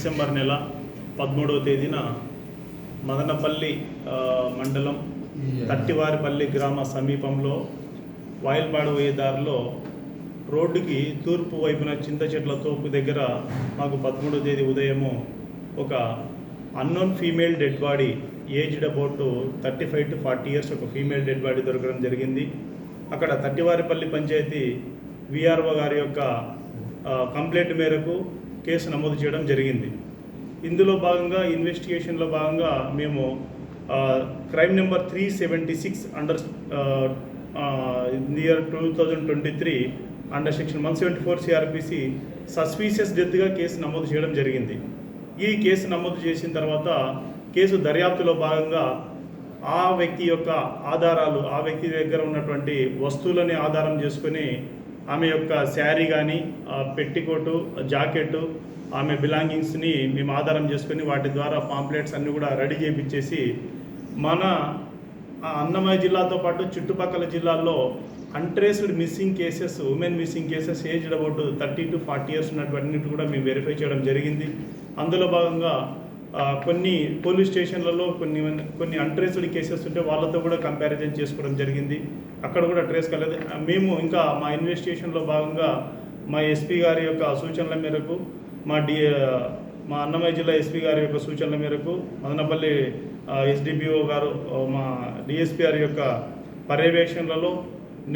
December నెల పదమూడవ తేదీన మదనపల్లి మండలం తట్టివారిపల్లి గ్రామ సమీపంలో వాయిల్పాడు పోయే దారిలో రోడ్డుకి తూర్పు వైపున చింత చెట్ల తోపు దగ్గర మాకు పదమూడవ తేదీ ఉదయము ఒక unknown female dead body aged about thirty five to forty years ఒక ఫీమేల్ డెడ్ బాడీ దొరకడం జరిగింది. అక్కడ తట్టివారిపల్లి పంచాయతీ విఆర్ఓ గారి యొక్క కంప్లైంట్ మేరకు కేసు నమోదు చేయడం జరిగింది. ఇందులో భాగంగా ఇన్వెస్టిగేషన్లో భాగంగా మేము crime number three seventy six under year two thousand twenty three under section one seventy four CRPC suspicious డెత్గా case నమోదు చేయడం జరిగింది. ఈ కేసు నమోదు చేసిన తర్వాత కేసు దర్యాప్తులో భాగంగా ఆ వ్యక్తి యొక్క ఆధారాలు ఆ వ్యక్తి దగ్గర ఉన్నటువంటి వస్తువులని ఆధారం చేసుకుని ఆమె యొక్క శారీ కానీ పెట్టికోటు జాకెట్ ఆమె బిలాంగింగ్స్ని మేము ఆధారం చేసుకొని వాటి ద్వారా పాంప్లెట్స్ అన్నీ కూడా రెడీ చేయించేసి మన అన్నమయ్య జిల్లాతో పాటు చుట్టుపక్కల జిల్లాల్లో untraced missing cases women missing cases aged about thirty to forty years ఉన్నటువంటి కూడా మేము వెరిఫై చేయడం జరిగింది. అందులో భాగంగా కొన్ని పోలీస్ స్టేషన్లలో కొన్ని కొన్ని అన్ట్రేస్డ్ కేసెస్ ఉంటే వాళ్ళతో కూడా కంపారిజన్ చేసుకోవడం జరిగింది. అక్కడ కూడా ట్రేస్ కాలేదు. మేము ఇంకా మా ఇన్వెస్టిగేషన్లో భాగంగా మా ఎస్పీ గారి యొక్క సూచనల మేరకు మా డి మా అన్నమయ్య జిల్లా ఎస్పీ గారి యొక్క సూచనల మేరకు మదనపల్లి ఎస్డిపిఓ గారు మా డిఎస్పీ గారి యొక్క పర్యవేక్షణలలో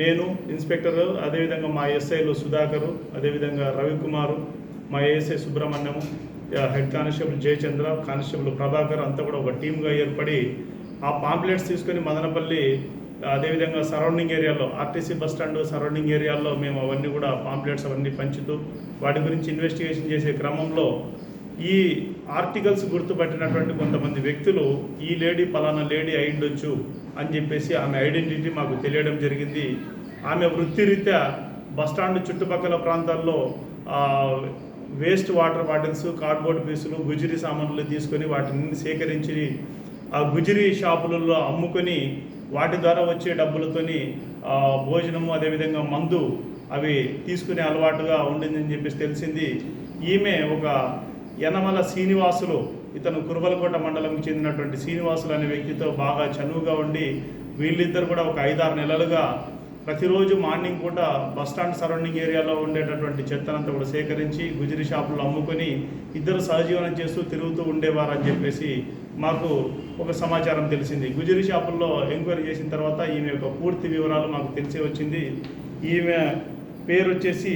నేను ఇన్స్పెక్టర్ అదేవిధంగా మా ఎస్ఐలు సుధాకరు అదేవిధంగా రవికుమారు మా ASI Subrahmanyam head constable Jayachandra constable Prabhakar అంతా కూడా ఒక టీమ్గా ఏర్పడి ఆ పాంప్లెట్స్ తీసుకొని మదనపల్లి అదేవిధంగా సరౌండింగ్ ఏరియాలో ఆర్టీసీ బస్ స్టాండ్ సరౌండింగ్ ఏరియాల్లో మేము అవన్నీ కూడా పాంప్లెట్స్ అవన్నీ పంచుతూ వాటి గురించి ఇన్వెస్టిగేషన్ చేసే క్రమంలో ఈ ఆర్టికల్స్ గుర్తుపట్టినటువంటి కొంతమంది వ్యక్తులు ఈ లేడీ పలానా లేడీ అయిండొచ్చు అని చెప్పేసి ఆమె ఐడెంటిటీ మాకు తెలియడం జరిగింది. ఆమె వృత్తిరీత్యా బస్టాండ్ చుట్టుపక్కల ప్రాంతాల్లో వేస్ట్ వాటర్ బాటిల్స్ కార్డ్బోర్డ్ పీసులు గుజరీ సామాన్లు తీసుకొని వాటిని సేకరించి ఆ గుజిరీ షాపులలో అమ్ముకొని వాటి ద్వారా వచ్చే డబ్బులతోని భోజనము అదేవిధంగా మందు అవి తీసుకునే అలవాటుగా ఉండిందని చెప్పేసి తెలిసింది. ఈమె ఒక యనమల శ్రీనివాసులు ఇతను కురుబలకోట మండలంకి చెందినటువంటి శ్రీనివాసులు అనే వ్యక్తితో బాగా చనువుగా ఉండి వీళ్ళిద్దరు కూడా ఒక ఐదారు నెలలుగా ప్రతిరోజు మార్నింగ్ పూట బస్ స్టాండ్ సరౌండింగ్ ఏరియాలో ఉండేటటువంటి చెత్తనంతా కూడా సేకరించి గుజరీ షాపులు అమ్ముకొని ఇద్దరు సహజీవనం చేస్తూ తిరుగుతూ ఉండేవారని చెప్పేసి మాకు ఒక సమాచారం తెలిసింది. గుజరీ షాపుల్లో ఎంక్వైరీ చేసిన తర్వాత ఈమె యొక్క పూర్తి వివరాలు మాకు తెలిసి వచ్చింది. ఈమె పేరు వచ్చేసి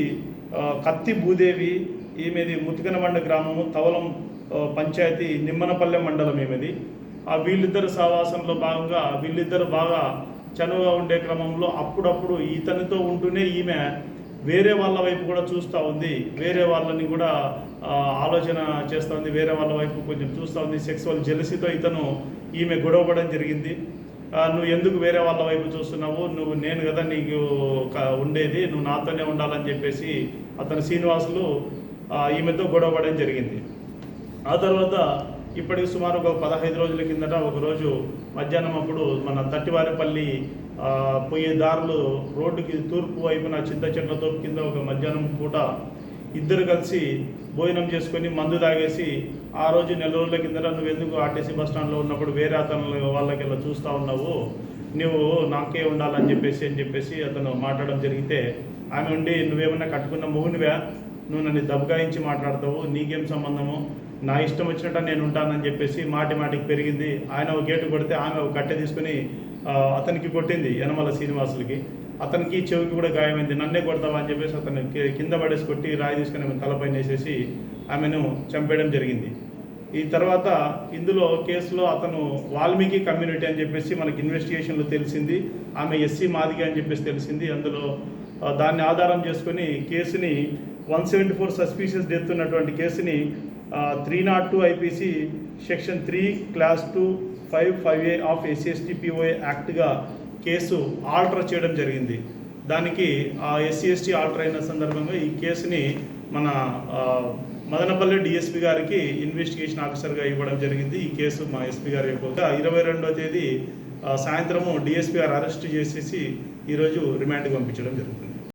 కత్తి భూదేవి ఈమెది ముతికనబండ గ్రామము తవలం పంచాయతీ నిమ్మనపల్లె మండలం ఈమెది. ఆ వీళ్ళిద్దరు సహవాసంలో భాగంగా వీళ్ళిద్దరు బాగా చనువుగా ఉండే క్రమంలో అప్పుడప్పుడు ఇతనితో ఉంటూనే ఈమె వేరే వాళ్ళ వైపు కూడా చూస్తూ ఉంది. వేరే వాళ్ళని కూడా ఆలోచన చేస్తూ ఉంది. వేరే వాళ్ళ వైపు కొంచెం చూస్తూ ఉంది. సెక్సువల్ జెలసీతో ఇతను ఈమె గొడవపడడం జరిగింది. నువ్వు ఎందుకు వేరే వాళ్ళ వైపు చూస్తున్నావు? నువ్వు నేను కదా నీకు ఉండేది. నువ్వు నాతోనే ఉండాలని చెప్పేసి అతను శ్రీనివాసులు ఈమెతో గొడవపడడం జరిగింది. ఆ తర్వాత ఇప్పటికి సుమారు ఒక పదహైదు రోజుల కిందట ఒకరోజు మధ్యాహ్నం అప్పుడు మన తట్టివారిపల్లి పోయే దారులు రోడ్డుకి తూర్పు వైపున చింత చెట్ల తోపు కింద ఒక మధ్యాహ్నం పూట ఇద్దరు కలిసి భోజనం చేసుకొని మందు తాగేసి ఆ రోజు నెల రోజుల కిందట నువ్వు ఎందుకు ఆర్టీసీ బస్ స్టాండ్లో ఉన్నప్పుడు వేరే అతను వాళ్ళకి ఇలా చూస్తూ ఉన్నావు? నువ్వు నాకే ఉండాలని చెప్పేసి అని చెప్పేసి అతను మాట్లాడడం జరిగితే ఆమె ఉండి నువ్వేమన్నా కట్టుకున్న మొగునివా నువ్వు నన్ను దబకాయించి మాట్లాడతావు నీకేం సంబంధము? నా ఇష్టం వచ్చినట్టు నేను ఉంటానని చెప్పేసి మాటి మాటికి పెరిగింది. ఆయన ఒక గేటు కొడితే ఆమె ఒక కట్టె తీసుకుని అతనికి కొట్టింది యనమల శ్రీనివాసులకి. అతనికి చెవికి కూడా గాయమైంది. నన్నే కొడతావా అని చెప్పేసి అతను కింద పడేసి కొట్టి రాయి తీసుకుని ఆమె తలపైన వేసేసి ఆమెను చంపేయడం జరిగింది. ఈ తర్వాత ఇందులో కేసులో అతను వాల్మీకి కమ్యూనిటీ అని చెప్పేసి మనకి ఇన్వెస్టిగేషన్లో తెలిసింది. ఆమె ఎస్సీ మాదిగ అని చెప్పేసి తెలిసింది. అందులో దాన్ని ఆధారం చేసుకొని కేసుని one seventy four suspicious death ఉన్నటువంటి కేసుని three not two IPC section three clause two five five A of SC POA యాక్ట్గా case alter చేయడం జరిగింది. దానికి ఆ ఎస్సీ ఎస్టీ ఆల్టర్ అయిన సందర్భంగా ఈ కేసుని మన మదనపల్లి డిఎస్పి గారికి ఇన్వెస్టిగేషన్ ఆఫీసర్గా ఇవ్వడం జరిగింది. ఈ కేసు మా ఎస్పీ గారి యొక్క ఇరవై రెండో తేదీ సాయంత్రము డిఎస్పి గారు అరెస్ట్ చేసేసి ఈరోజు రిమాండ్కి పంపించడం జరుగుతుంది.